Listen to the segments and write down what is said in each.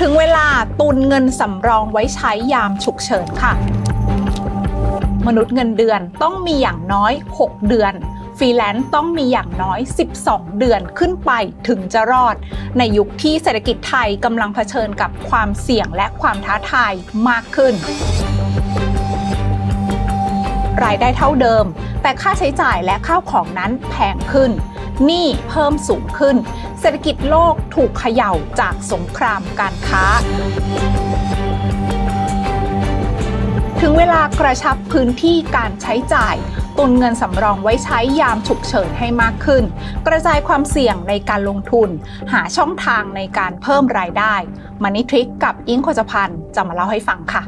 ถึงเวลาตุนเงินสำรองไว้ใช้ยามฉุกเฉินค่ะ มนุษย์เงินเดือนต้องมีอย่างน้อย 6 เดือน ฟรีแลนซ์ต้องมีอย่างน้อย 12 เดือนขึ้นไปถึงจะรอด ในยุคที่เศรษฐกิจไทยกำลังเผชิญกับความเสี่ยงและความท้าทายมากขึ้น รายได้เท่าเดิม แต่ค่าใช้จ่ายและข้าวของนั้นแพงขึ้นหนี้เพิ่มสูงขึ้น เศรษฐกิจโลกถูกเขย่าจากสงครามการค้า ถึงเวลากระชับพื้นที่การใช้จ่ายตุนเงินสำรองไว้ใช้ยามฉุกเฉินให้มากขึ้น กระจายความเสี่ยงในการลงทุน หาช่องทางในการเพิ่มรายได้ มันนี่ทริคกับอิงโคจพันธ์จะมาเล่าให้ฟังค่ะ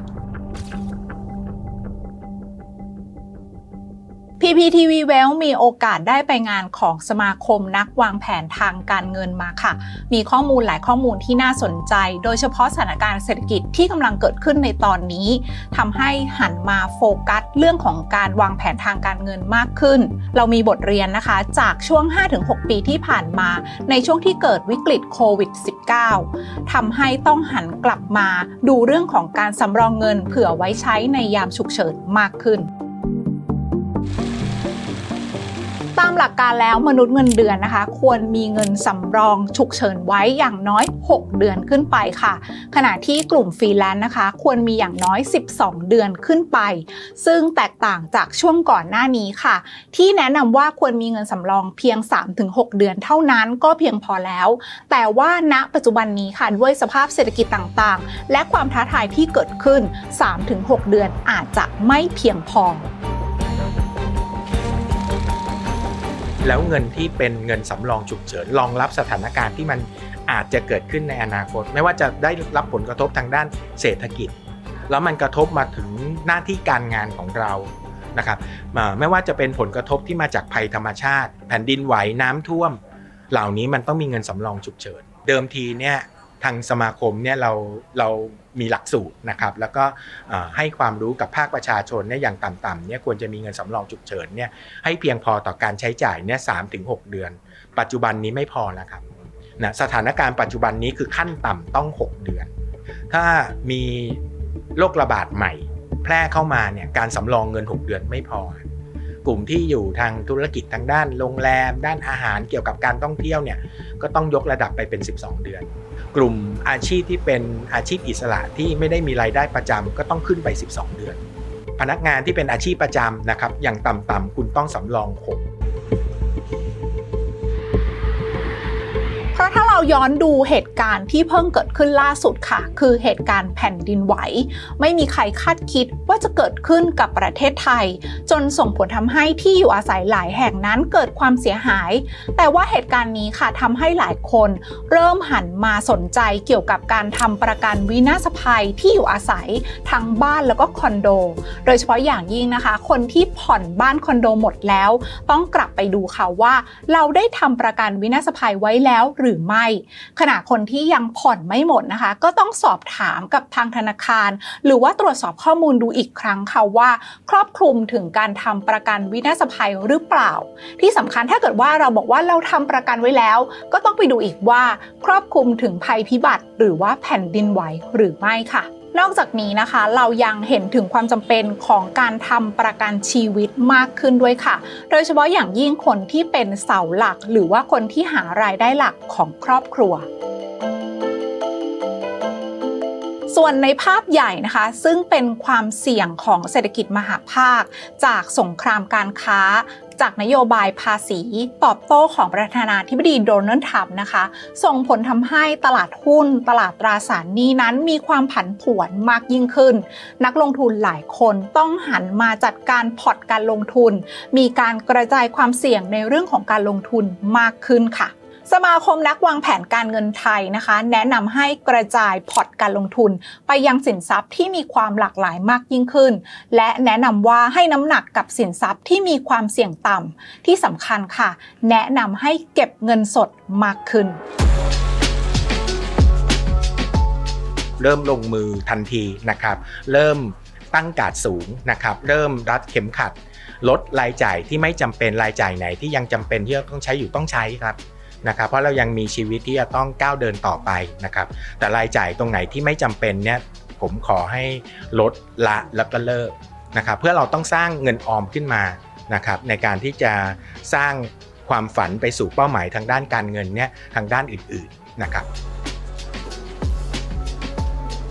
PPTV Well มีโอกาสได้ไปงานของสมาคมนักวางแผนทางการเงินมาค่ะ มีข้อมูลหลายข้อมูลที่น่าสนใจ โดยเฉพาะสถานการณ์เศรษฐกิจที่กำลังเกิดขึ้นในตอนนี้ทำให้หันมาโฟกัสเรื่องของการวางแผนทางการเงินมากขึ้น เรามีบทเรียนนะคะ จากช่วง 5-6 ปีที่ผ่านมา ในช่วงที่เกิดวิกฤตโควิด -19 ทำให้ต้องหันกลับมาดูเรื่องของการสำรองเงินเผื่อไว้ใช้ในยามฉุกเฉินมากขึ้น ตามหลักการแล้วมนุษย์เงินเดือนนะคะ ควรมีเงินสำรองฉุกเฉินไว้อย่างน้อย 6 เดือนขึ้นไปค่ะ ขณะที่กลุ่มฟรีแลนซ์นะคะ ควรมีอย่างน้อย 12 เดือนขึ้นไป ซึ่งแตกต่างจากช่วงก่อนหน้านี้ค่ะ ที่แนะนำว่าควรมีเงินสำรองเพียง 3-6 เดือนเท่านั้นก็เพียงพอแล้ว แต่ว่าณปัจจุบันนี้ค่ะด้วยสภาพเศรษฐกิจต่างๆ และความท้าทายที่เกิดขึ้น 3-6 เดือนอาจจะไม่เพียงพอ แล้วเงินที่เป็นเงินสำรองฉุกเฉินรองรับสถานการณ์ที่มันอาจจะเกิดขึ้นในอนาคต ไม่ว่าจะได้รับผลกระทบทางด้านเศรษฐกิจ แล้วมันกระทบมาถึงหน้าที่การงานของเรานะครับไม่ว่าจะเป็นผลกระทบที่มาจากภัยธรรมชาติ แผ่นดินไหวน้ำท่วม เหล่านี้มันต้องมีเงินสำรองฉุกเฉิน เดิมทีเนี่ย ทางสมาคมเนี่ยเราเรามีหลักสูตรนะครับ แล้วก็ให้ความรู้กับภาคประชาชนเนี่ยอย่างต่ำๆเนี่ยควรจะมีเงินสำรองฉุกเฉินเนี่ยให้เพียงพอต่อการใช้จ่ายเนี่ยสามถึงหเดือน ปัจจุบันนี้ไม่พอแล้วครับนะสถานการณ์ปัจจุบันนี้คือขั้นต่ำต้อง 6 เดือน ถ้ามีโรคระบาดใหม่ แพร่เข้ามาเนี่ยการสำรองเงิน 6 เดือนไม่พอ กลุ่มที่อยู่ทางธุรกิจทางด้านโรงแรม ด้านอาหารเกี่ยวกับการท่องเที่ยวเนี่ยก็ต้องยกระดับไปเป็น 12 เดือน กลุ่มอาชีพที่เป็นอาชีพอิสระที่ไม่ได้มีรายได้ประจำก็ต้องขึ้นไป 12 เดือน พนักงานที่เป็นอาชีพประจำนะครับอย่างต่ำๆคุณต้องสำรอง 6 ย้อนดูเหตุการณ์ที่เพิ่งเกิดขึ้นล่าสุดค่ะ คือเหตุการณ์แผ่นดินไหว ไม่มีใครคาดคิดว่าจะเกิดขึ้นกับประเทศไทย จนส่งผลทำให้ที่อยู่อาศัยหลายแห่งนั้นเกิดความเสียหาย แต่ว่าเหตุการณ์นี้ค่ะทำให้หลายคน เริ่มหันมาสนใจเกี่ยวกับการทำประกันวินาศภัยที่อยู่อาศัยทั้งบ้านแล้วก็คอนโด โดยเฉพาะอย่างยิ่งนะคะ คนที่ผ่อนบ้านคอนโดหมดแล้ว ต้องกลับไปดูค่ะว่า เราได้ทำประกันวินาศภัยไว้แล้วหรือไม่ขณะคนที่ยังผ่อนไม่หมดนะคะ ก็ต้องสอบถามกับทางธนาคาร หรือว่าตรวจสอบข้อมูลดูอีกครั้งค่ะว่า ครอบคลุมถึงการทำประกันวินาศภัยหรือเปล่า ที่สำคัญถ้าเกิดว่าเราบอกว่าเราทำประกันไว้แล้ว ก็ต้องไปดูอีกว่า ครอบคลุมถึงภัยพิบัติ หรือว่าแผ่นดินไหวหรือไม่ค่ะ นอกจากนี้นะคะ เรายังเห็นถึงความจำเป็นของการทำประกันชีวิตมากขึ้นด้วยค่ะ โดยเฉพาะอย่างยิ่งคนที่เป็นเสาหลัก หรือว่าคนที่หารายได้หลักของครอบครัวส่วนในภาพใหญ่นะคะ ซึ่งเป็นความเสี่ยงของเศรษฐกิจมหาภาค จากสงครามการค้า จากนโยบายภาษีตอบโต้ของประธานาธิบดีโดนัลด์ทรัมป์นะคะ ส่งผลทำให้ตลาดหุ้น ตลาดตราสารหนี้นั้นมีความผันผวนมากยิ่งขึ้น นักลงทุนหลายคนต้องหันมาจัดการพอร์ตการลงทุน มีการกระจายความเสี่ยงในเรื่องของการลงทุนมากขึ้นค่ะ สมาคมนักวางแผนการเงินไทยนะคะ แนะนำให้กระจายพอร์ตการลงทุน ไปยังสินทรัพย์ที่มีความหลากหลายมากยิ่งขึ้น และแนะนำว่าให้น้ำหนักกับสินทรัพย์ที่มีความเสี่ยงต่ำที่สำคัญค่ะ แนะนำให้เก็บเงินสดมากขึ้น เริ่มลงมือทันทีนะครับ เริ่มตั้งการดสูงนะครับ เริ่มรัดเข็มขัด ลดรายจ่ายที่ไม่จำเป็นรายจ่ายไหนที่ยังจำเป็นที่ต้องใช้อยู่ต้องใช้ครับ นะครับเพราะเรายังมีชีวิตที่จะต้องก้าวเดินต่อไปนะครับแต่รายจ่ายตรงไหนที่ไม่จำเป็นเนี่ยผมขอให้ลดละแล้วก็เลิกนะครับเพื่อเราต้องสร้างเงินออมขึ้นมานะครับในการที่จะสร้างความฝันไปสู่เป้าหมายทางด้านการเงินเนี่ยทางด้านอื่นๆนะครับ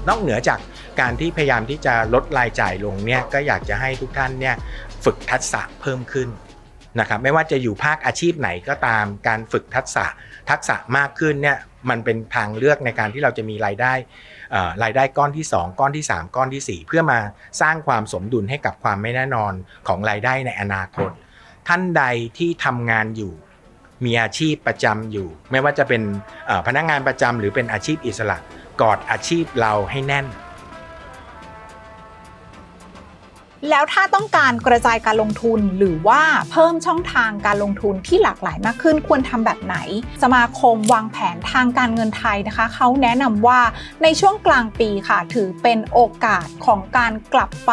นอกเหนือจากการที่พยายามที่จะลดรายจ่ายลงเนี่ยก็อยากจะให้ทุกท่านเนี่ยฝึกทักษะเพิ่มขึ้น นะครับไม่ว่าจะอยู่ภาคอาชีพไหนก็ตามการฝึกทักษะทักษะมากขึ้นเนี่ยมันเป็นทางเลือกในการที่เราจะมีรายได้รายได้ก้อนที่ 2 ก้อนที่ 3 ก้อนทีสี่ 4 เพื่อมาสร้างความสมดุลให้กับความไม่แน่นอนของรายได้ในอนาคต ท่านใดที่ทำงานอยู่มีอาชีพประจำอยู่ ไม่ว่าจะเป็นพนักงานประจำหรือเป็นอาชีพอิสระกอดอาชีพเราให้แน่น แล้วถ้าต้องการกระจายการลงทุนหรือว่าเพิ่มช่องทางการลงทุนที่หลากหลายมากขึ้นควรทำแบบไหน สมาคมวางแผนทางการเงินไทยนะคะ เขาแนะนำว่าในช่วงกลางปีค่ะ ถือเป็นโอกาสของการกลับไป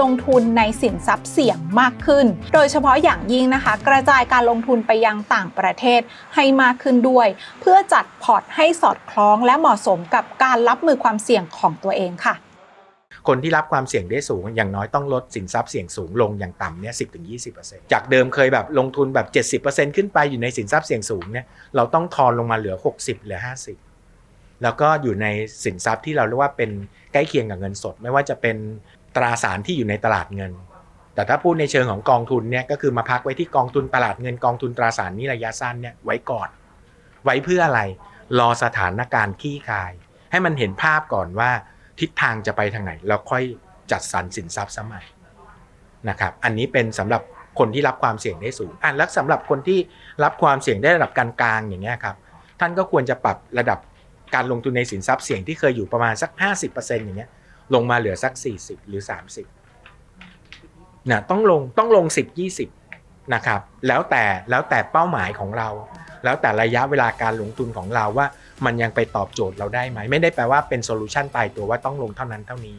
ลงทุนในสินทรัพย์เสี่ยงมากขึ้น โดยเฉพาะอย่างยิ่งนะคะ กระจายการลงทุนไปยังต่างประเทศให้มากขึ้นด้วย เพื่อจัดพอร์ตให้สอดคล้องและเหมาะสมกับการรับมือความเสี่ยงของตัวเองค่ะ คนที่รับความเสี่ยงได้สูง อย่างน้อยต้องลดสินทรัพย์เสี่ยงสูงลงอย่างต่ำเนี่ยสิ20%จากเดิมเคยแบบลงทุนแบบ 70%ขึ้นไปอยู่ในสินทรัพย์เสี่ยงสูงเนี่ยเราต้องทอนลงมาเหลือ 60เหลือ50 แล้วก็อยู่ในสินทรัพย์ที่เราเรียกว่าเป็นใกล้เคียงกับเงินสด ไม่ว่าจะเป็นตราสารที่อยู่ในตลาดเงิน แต่ถ้าพูดในเชิงของกองทุนเนี่ยก็คือมาพักไว้ที่กองทุนตลาดเงินกองทุนตราสารนี้ระยะสั้นเนี่ยไว้ก่อน ไว้เพื่ออะไรรอสถานการณ์คลี่คลาย ให้มันเห็นภาพก่อนว่า ทิศทางจะไปทางไหนแล้วค่อยจัดสรรสินทรัพย์สมัยนะครับ อันนี้เป็นสำหรับคนที่รับความเสี่ยงได้สูงอะแล้วสำหรับคนที่รับความเสี่ยงได้ระดับกลางๆอย่างเงี้ยครับท่านก็ควรจะปรับระดับการลงทุนในสินทรัพย์เสี่ยงที่เคยอยู่ประมาณสัก 50%อย่างเงี้ยลงมาเหลือสัก 40 หรือ 30นะต้องลงต้องลง 10 20นะครับแล้วแต่แล้วแต่เป้าหมายของเรา แล้วแต่ระยะเวลาการลงทุนของเราว่า มันยังไปตอบโจทย์เราได้ไหม ไม่ได้แปลว่าเป็นโซลูชันตายตัวว่าต้องลงเท่านั้นเท่านี้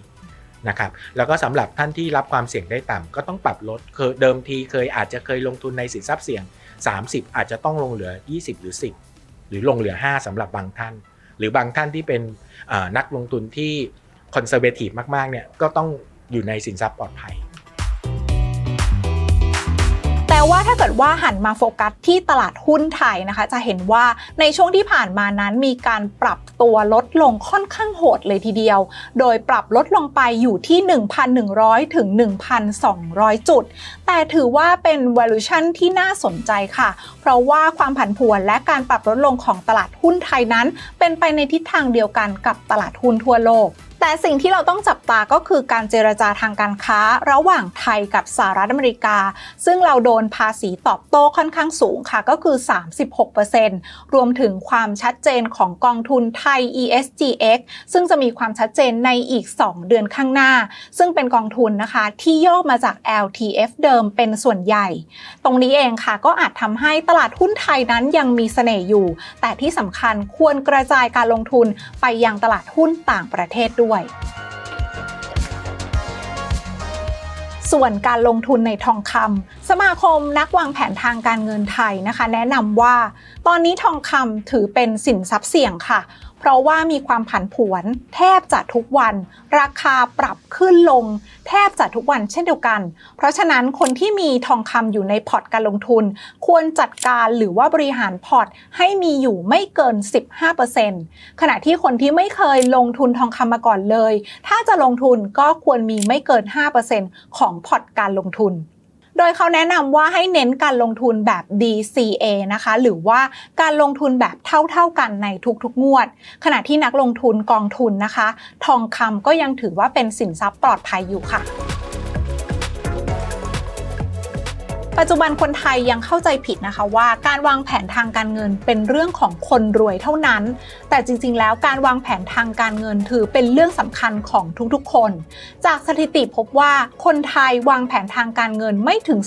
นะครับแล้วก็สำหรับท่านที่รับความเสี่ยงได้ต่ำก็ต้องปรับลดเคยเดิมทีเคยอาจจะเคยลงทุนในสินทรัพย์เสี่ยง 30 อาจจะต้องลงเหลือ 20 หรือ 10 หรือลงเหลือ 5สำหรับบางท่าน หรือบางท่านที่เป็นนักลงทุนที่คอนเซอร์เวทีฟมากๆเนี่ยก็ต้องอยู่ในสินทรัพย์ปลอดภัย แต่ว่าถ้าเกิดว่าหันมาโฟกัสที่ตลาดหุ้นไทยนะคะ จะเห็นว่าในช่วงที่ผ่านมานั้นมีการปรับตัวลดลงค่อนข้างโหดเลยทีเดียว โดยปรับลดลงไปอยู่ที่ 1,100 ถึง 1,200 จุด แต่ถือว่าเป็น valuation ที่น่าสนใจค่ะ เพราะว่าความผันผวนและการปรับลดลงของตลาดหุ้นไทยนั้น เป็นไปในทิศทางเดียวกันกับตลาดหุ้นทั่วโลก แต่สิ่งที่เราต้องจับตาก็คือการเจรจาทางการค้าระหว่างไทยกับสหรัฐอเมริกา ซึ่งเราโดนภาษีตอบโต้ค่อนข้างสูงค่ะก็คือ 36%รวมถึงความชัดเจนของกองทุนไทย ESGX ซึ่งจะมีความชัดเจนในอีก 2 เดือนข้างหน้า ซึ่งเป็นกองทุนนะคะที่ย่อมาจาก LTF เดิมเป็นส่วนใหญ่ ตรงนี้เองค่ะก็อาจทำให้ตลาดหุ้นไทยนั้นยังมีเสน่ห์อยู่ แต่ที่สำคัญควรกระจายการลงทุนไปยังตลาดหุ้นต่างประเทศด้วยส่วนการลงทุนในทองคำสมาคมนักวางแผนทางการเงินไทยนะคะ แนะนำว่า ตอนนี้ทองคำถือเป็นสินทรัพย์เสี่ยงค่ะ ราะว่ามีความผันผวน แทบจะทุกวัน ราคาปรับขึ้นลง แทบจะทุกวันเช่นเดียวกัน เพราะฉะนั้นคนที่มีทองคำอยู่ในพอร์ตการลงทุน ควรจัดการหรือว่าบริหารพอร์ตให้มีอยู่ไม่เกิน 15%ขณะที่คนที่ไม่เคยลงทุนทองคำมาก่อนเลย ถ้าจะลงทุนก็ควรมีไม่เกิน 5%ของพอร์ตการลงทุน โดยเขาแนะนำว่าให้เน้นการลงทุนแบบ DCA นะคะ หรือว่าการลงทุนแบบเท่าๆกันในทุกๆงวด ขณะที่นักลงทุนกองทุนนะคะ ทองคำก็ยังถือว่าเป็นสินทรัพย์ปลอดภัยอยู่ค่ะ ปัจจุบันคนไทยยังเข้าใจผิดนะคะว่าการวางแผนทางการเงินเป็นเรื่องของคนรวยเท่านั้น แต่จริงๆ แล้วการวางแผนทางการเงินถือเป็นเรื่องสำคัญของทุกๆ คน จากสถิติพบว่าคนไทยวางแผนทางการเงินไม่ถึง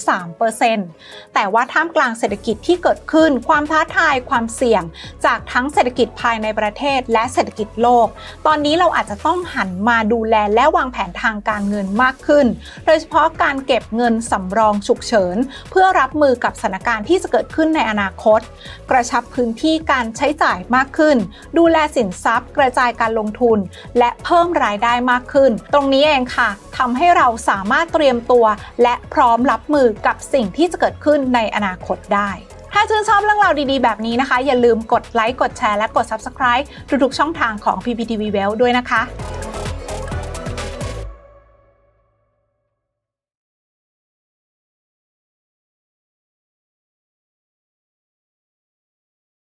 3%แต่ว่าท่ามกลางเศรษฐกิจที่เกิดขึ้น ความท้าทายความเสี่ยง จากทั้งเศรษฐกิจภายในประเทศ และเศรษฐกิจโลก ตอนนี้เราอาจจะต้องหันมาดูแลและวางแผนทางการเงินมากขึ้น โดยเฉพาะการเก็บเงินสำรองฉุกเฉินเพื่อรับมือกับสถานการณ์ที่จะเกิดขึ้นในอนาคต กระชับพื้นที่การใช้จ่ายมากขึ้น ดูแลสินทรัพย์ กระจายการลงทุน และเพิ่มรายได้มากขึ้น ตรงนี้เองค่ะทำให้เราสามารถเตรียมตัว และพร้อมรับมือกับสิ่งที่จะเกิดขึ้นในอนาคตได้ถ้าชื่นชอบเรื่องราวดีๆ แบบนี้นะคะ อย่าลืมกดไลค์ กดแชร์ และกด Subscribe ทุกๆช่องทางของ PPTV Well ด้วยนะคะ